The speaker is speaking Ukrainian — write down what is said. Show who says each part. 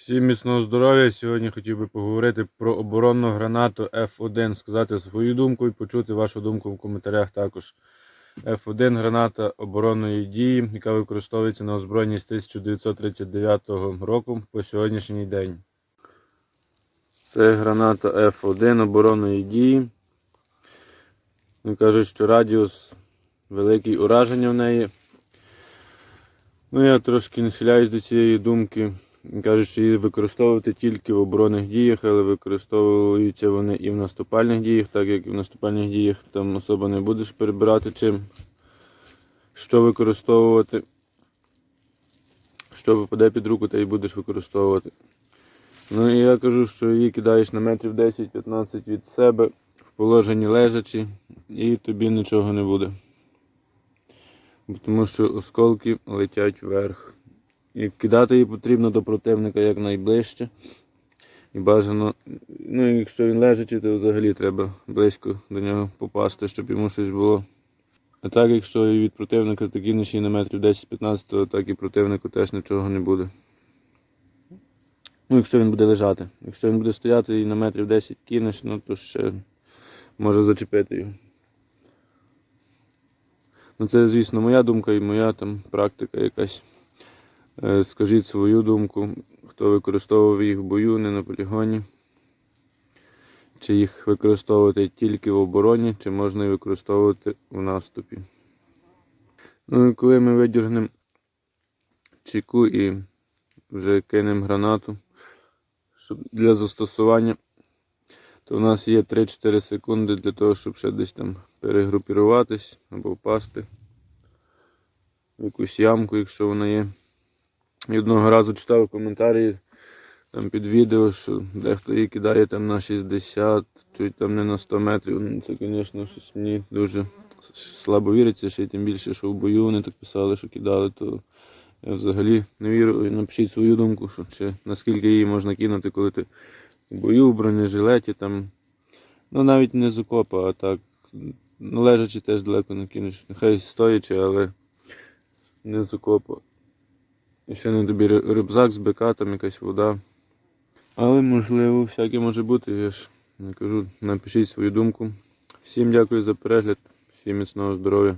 Speaker 1: Всім міцного здоров'я. Сьогодні хотів би поговорити про оборонну гранату F1, сказати свою думку і почути вашу думку в коментарях також. F1 граната оборонної дії, яка використовується на озброєнні з 1939 року по сьогоднішній день. Це граната F1 оборонної дії. Вони кажуть, що радіус великий ураження в неї. Ну, я трошки не схиляюсь до цієї думки. Кажуть, що її використовувати тільки в оборонних діях, але використовуються вони і в наступальних діях, так як в наступальних діях там особо не будеш перебирати чим, що використовувати. Що випаде під руку, те й будеш використовувати. Ну і я кажу, що її кидаєш на метрів 10-15 від себе в положенні лежачі, і тобі нічого не буде. Тому що осколки летять вверх. І кидати її потрібно до противника якнайближче. І бажано, ну якщо він лежачий, то взагалі треба близько до нього попасти, щоб йому щось було. А так, якщо від противника ти кинеш її на метрів 10-15, то так і противнику теж нічого не буде. Ну, якщо він буде лежати. Якщо він буде стояти і на метрів 10 кинеш, ну то ще може зачепити його. Ну це, звісно, моя думка і моя там практика якась. Е, Скажіть свою думку, хто використовував їх в бою, не на полігоні. Чи їх використовувати тільки в обороні, чи можна їх використовувати в наступі. Ну і коли ми видіргнемо чеку і вже кинемо гранату щоб для застосування, то в нас є 3-4 секунди для того, щоб ще десь там перегрупіруватись або впасти в якусь ямку, якщо вона є. І одного разу читав коментарі там під відео, що дехто її кидає там на 60, чуть там не на 100 метрів. Ну, Це, звісно, щось мені дуже слабо віриться, ще й тим більше, що в бою вони так писали, що кидали, то я взагалі не вірю. Напишіть свою думку, що чи наскільки її можна кинути, коли ти в бою, в бронежилеті там. Ну навіть не з окопа, а так. Ну, лежачи теж далеко не кинеш. Нехай стоячи, але не з окопа. Ще не тобі рю- рюкзак з бика, там якась вода. Але можливо, всяке може бути, я ж не кажу, напишіть свою думку. Всім дякую за перегляд, всім міцного здоров'я.